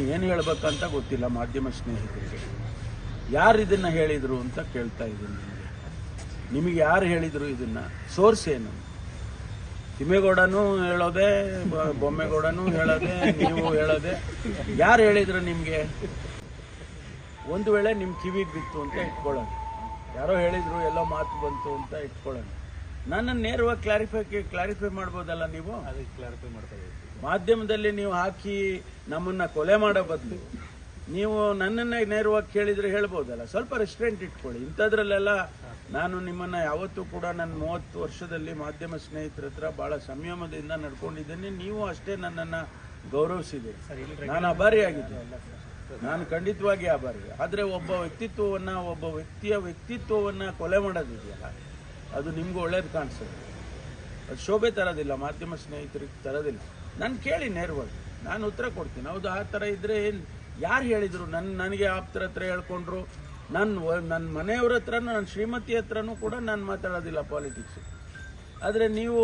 ಏನು ಹೇಳಬೇಕಂತ ಗೊತ್ತಿಲ್ಲ ಮಾಧ್ಯಮ ಸ್ನೇಹಿತರಿಗೆ. ಯಾರು ಇದನ್ನು ಹೇಳಿದರು ಅಂತ ಕೇಳ್ತಾ ಇದ್ದೀನಿ ನಿಮಗೆ. ನಿಮಗೆ ಯಾರು ಹೇಳಿದರು ಇದನ್ನು? ಸೋರ್ಸ್ ಏನು? ತಿಮ್ಮೇಗೌಡನೂ ಹೇಳೋದೆ ಬೊಮ್ಮೇಗೌಡನೂ ಹೇಳೋದೆ, ನೀವು ಹೇಳೋದೆ. ಯಾರು ಹೇಳಿದ್ರು ನಿಮಗೆ? ಒಂದು ವೇಳೆ ನಿಮ್ಮ ಕಿವಿಗೆ ಬಿತ್ತು ಅಂತ ಇಟ್ಕೊಳ್ಳೋಣ. ಯಾರೋ ಹೇಳಿದರು ಎಲ್ಲೋ ಮಾತು ಬಂತು ಅಂತ ಇಟ್ಕೊಳ್ಳೋಣ. ನನ್ನನ್ನು ನೇರವಾಗಿ ಕ್ಲಾರಿಫೈ ಕ್ಲಾರಿಫೈ ಮಾಡ್ಬೋದಲ್ಲ ನೀವು? ಅದಕ್ಕೆ ಕ್ಲಾರಿಫೈ ಮಾಡ್ತಾ ಇದ್ದೀವಿ. ಮಾಧ್ಯಮದಲ್ಲಿ ನೀವು ಹಾಕಿ ನಮ್ಮನ್ನ ಕೊಲೆ ಮಾಡೋ ಬದಲು ನೀವು ನನ್ನನ್ನೇ ನೇರವಾಗಿ ಕೇಳಿದ್ರೆ ಹೇಳ್ಬೋದಲ್ಲ. ಸ್ವಲ್ಪ ರೆಸ್ಟೋರೆಂಟ್ ಇಟ್ಕೊಳ್ಳಿ. ಇಂಥದ್ರಲ್ಲೆಲ್ಲ ನಾನು ನಿಮ್ಮನ್ನ ಯಾವತ್ತೂ ಕೂಡ ನನ್ನ ಮೂವತ್ತು ವರ್ಷದಲ್ಲಿ ಮಾಧ್ಯಮ ಸ್ನೇಹಿತರ ಹತ್ರ ಬಹಳ ಸಂಯಮದಿಂದ ನಡ್ಕೊಂಡಿದ್ದೀನಿ. ನೀವು ಅಷ್ಟೇ ನನ್ನನ್ನ ಗೌರವಿಸಿದೆ ನಾನು ಅಭಾರಿಯಾಗಿದ್ದೀನಿ ನಾನು ಖಂಡಿತವಾಗಿ ಆಭಾರಿ ಆದರೆ ಒಬ್ಬ ವ್ಯಕ್ತಿತ್ವವನ್ನ ಒಬ್ಬ ವ್ಯಕ್ತಿಯ ವ್ಯಕ್ತಿತ್ವವನ್ನ ಕೊಲೆ ಮಾಡೋದಿದೆಯಲ್ಲ? ಅದು ನಿಮಗೂ ಒಳ್ಳೇದು ಕಾಣಿಸುತ್ತೆ ಅದು ಶೋಭೆ ತರೋದಿಲ್ಲ, ಮಾಧ್ಯಮ ಸ್ನೇಹಿತರಿಗೆ ತರೋದಿಲ್ಲ. ನಾನು ಕೇಳಿ ನೇರವಾಗಿ. ನಾನು ಉತ್ತರ ಕೊಡ್ತೀನಿ. ಹೌದು, ಆ ಥರ ಇದ್ದರೆ ಏನು, ಯಾರು ಹೇಳಿದರು? ನನ್ನ ನನಗೆ ಆಪ್ತರ ಹತ್ರ ಹೇಳ್ಕೊಂಡ್ರು. ನನ್ನ ನನ್ನ ಮನೆಯವ್ರ ಹತ್ರನೂ ನನ್ನ ಶ್ರೀಮತಿ ಹತ್ರನೂ ಕೂಡ ನಾನು ಮಾತಾಡೋದಿಲ್ಲ ಪಾಲಿಟಿಕ್ಸು. ಆದರೆ ನೀವು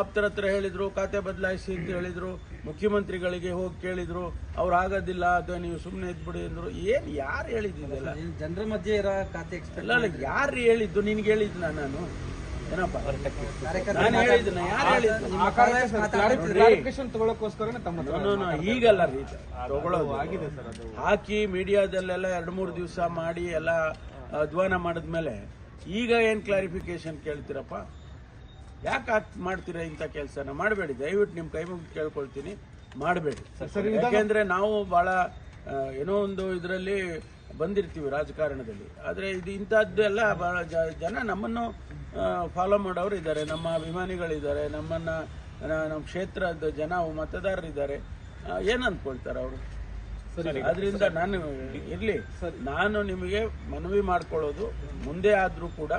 ಆಪ್ತರ ಹತ್ರ ಹೇಳಿದ್ರು ಖಾತೆ ಬದಲಾಯಿಸಿ ಅಂತ ಹೇಳಿದ್ರು ಮುಖ್ಯಮಂತ್ರಿಗಳಿಗೆ ಹೋಗಿ ಕೇಳಿದ್ರು ಅವ್ರು ಆಗೋದಿಲ್ಲ ಅದು ನೀವು ಸುಮ್ಮನೆ ಇದ್ಬಿಡಿ ಅಂದ್ರು ಏನು ಯಾರು ಹೇಳಿದ್ದಿಲ್ಲ ಜನರ ಮಧ್ಯೆ ಇರೋ ಖಾತೆ ಇಲ್ಲ ಅಲ್ಲ ಯಾರು ಹೇಳಿದ್ದು? ನಿನ್ಗೆ ಹೇಳಿದ್ನ ನಾನು. ಏನಪ್ಪ? ನಾನು ಹೇಳಿದ್ನ ಯಾರು ಹೇಳಿದ್ದು? ಈಗಲ್ಲ ರೀ ತಗೊಳ್ಳೋದು. ಆಗಿದೆ ಸರ್ ಅದು. ಹಾಕಿ ಮೀಡಿಯಾದಲ್ಲೆಲ್ಲ ಎರಡು ಮೂರು ದಿವಸ ಮಾಡಿ ಎಲ್ಲ ಅಧ್ವಾನ ಮಾಡಿದ್ಮೇಲೆ ಈಗ ಏನ್ ಕ್ಲಾರಿಫಿಕೇಶನ್ ಕೇಳ್ತೀರಪ್ಪ? ಯಾಕೆ ಮಾಡ್ತೀರಾ ಇಂಥ ಕೆಲಸನ? ಮಾಡಬೇಡಿ ದಯವಿಟ್ಟು ನಿಮ್ಮ ಕೈ ಮುಗಿದು ಕೇಳ್ಕೊಳ್ತೀನಿ. ಮಾಡಬೇಡಿ. ಯಾಕೆಂದರೆ ನಾವು ಭಾಳ ಏನೋ ಒಂದು ಇದರಲ್ಲಿ ಬಂದಿರ್ತೀವಿ ರಾಜಕಾರಣದಲ್ಲಿ. ಆದರೆ ಇದು ಇಂಥದ್ದೆಲ್ಲ ಭಾಳ ಜನ ನಮ್ಮನ್ನು ಫಾಲೋ ಮಾಡೋರು ಇದ್ದಾರೆ. ನಮ್ಮ ಅಭಿಮಾನಿಗಳಿದ್ದಾರೆ. ನಮ್ಮನ್ನ ನಮ್ಮ ಕ್ಷೇತ್ರದ ಜನ ಮತದಾರರಿದ್ದಾರೆ. ಏನು ಏನ್ ಅಂದ್ಕೊಳ್ತಾರೆ ಅವರು? ಅದರಿಂದ ನಾನು ಇರಲಿ. ನಾನು ನಿಮಗೆ ಮನವಿ ಮಾಡ್ಕೊಳ್ಳೋದು ಮುಂದೆ ಆದ್ರೂ ಕೂಡ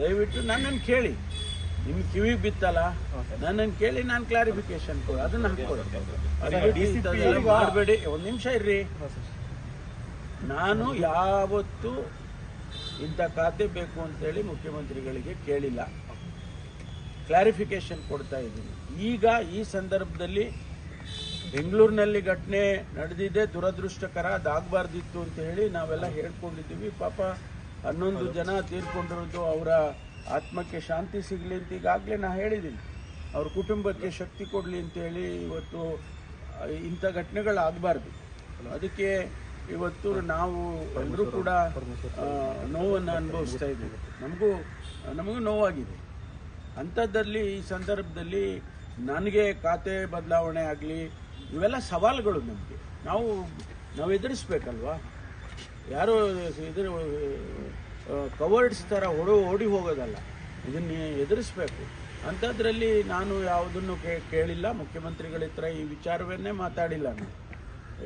ದಯವಿಟ್ಟು ನನ್ನನ್ನು ಕೇಳಿ. ನಿಮ್ ಕಿವಿ ಬಿತ್ತಲ್ಲ? ನನ್ನನ್ನು ಕೇಳಿ ನಾನು ಕ್ಲಾರಿಫಿಕೇಶನ್ ಕೊಡು. ಅದನ್ನ ಹಾಕೊಡ್ಬೇಡಿ ಮಾಡಬೇಡಿ. ಒಂದ್ ನಿಮಿಷ ಇರ್ರಿ. ನಾನು ಯಾವತ್ತು ಇಂಥ ಖಾತೆ ಬೇಕು ಅಂತೇಳಿ ಮುಖ್ಯಮಂತ್ರಿಗಳಿಗೆ ಕೇಳಿಲ್ಲ. ಕ್ಲಾರಿಫಿಕೇಶನ್ ಕೊಡ್ತಾ ಇದ್ದೀನಿ. ಈಗ ಈ ಸಂದರ್ಭದಲ್ಲಿ ಬೆಂಗಳೂರಿನಲ್ಲಿ ಘಟನೆ ನಡೆದಿದೆ. ದುರದೃಷ್ಟಕರ ಅದಾಗಬಾರ್ದಿತ್ತು ಅಂತ ಹೇಳಿ ನಾವೆಲ್ಲ ಹೇಳ್ಕೊಂಡಿದ್ದೀವಿ. ಪಾಪ ಹನ್ನೊಂದು ಜನ ತೀರ್ಕೊಂಡಿರೋದು ಅವರ ಆತ್ಮಕ್ಕೆ ಶಾಂತಿ ಸಿಗಲಿ ಅಂತ ಈಗಾಗಲೇ ನಾನು ಹೇಳಿದ್ದೀನಿ. ಅವ್ರ ಕುಟುಂಬಕ್ಕೆ ಶಕ್ತಿ ಕೊಡಲಿ ಅಂತೇಳಿ ಇವತ್ತು ಇಂಥ ಘಟನೆಗಳು ಆಗಬಾರ್ದು ಅದಕ್ಕೆ ಇವತ್ತು ನಾವು ಎಲ್ಲರೂ ಕೂಡ ನೋವನ್ನು ಅನುಭವಿಸ್ತಾ ಇದ್ದೀವಿ. ನಮಗೂ ನಮಗೂ ನೋವಾಗಿದೆ. ಅಂಥದ್ದರಲ್ಲಿ ಈ ಸಂದರ್ಭದಲ್ಲಿ ನನಗೆ ಖಾತೆ ಬದಲಾವಣೆ ಆಗಲಿ, ಇವೆಲ್ಲ ಸವಾಲುಗಳು ನಮಗೆ. ನಾವು ನಾವು ಎದುರಿಸ್ಬೇಕಲ್ವಾ ಯಾರೋ ಎದುರು ಕವರ್ಡ್ಸ್ ಥರ ಹೊಡು ಓಡಿ ಹೋಗೋದಲ್ಲ. ಇದನ್ನು ಎದುರಿಸ್ಬೇಕು. ಅಂಥದ್ರಲ್ಲಿ ನಾನು ಯಾವುದನ್ನು ಕೇಳಿಲ್ಲ. ಮುಖ್ಯಮಂತ್ರಿಗಳ ಹತ್ರ ಈ ವಿಚಾರವನ್ನೇ ಮಾತಾಡಿಲ್ಲ ನಾನು.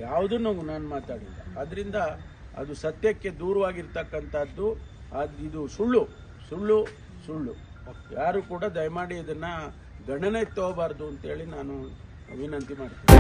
ಯಾವುದನ್ನು ನಾನು ಮಾತಾಡಿಲ್ಲ. ಅದರಿಂದ ಅದು ಸತ್ಯಕ್ಕೆ ದೂರವಾಗಿರ್ತಕ್ಕಂಥದ್ದು, ಅದು ಇದು ಸುಳ್ಳು. ಸುಳ್ಳು ಸುಳ್ಳು. ಯಾರು ಕೂಡ ದಯಮಾಡಿ ಇದನ್ನು ಗಣನೆ ತಗೋಬಾರ್ದು ಅಂತೇಳಿ ನಾನು ವಿನಂತಿ ಮಾಡ್ತೀನಿ.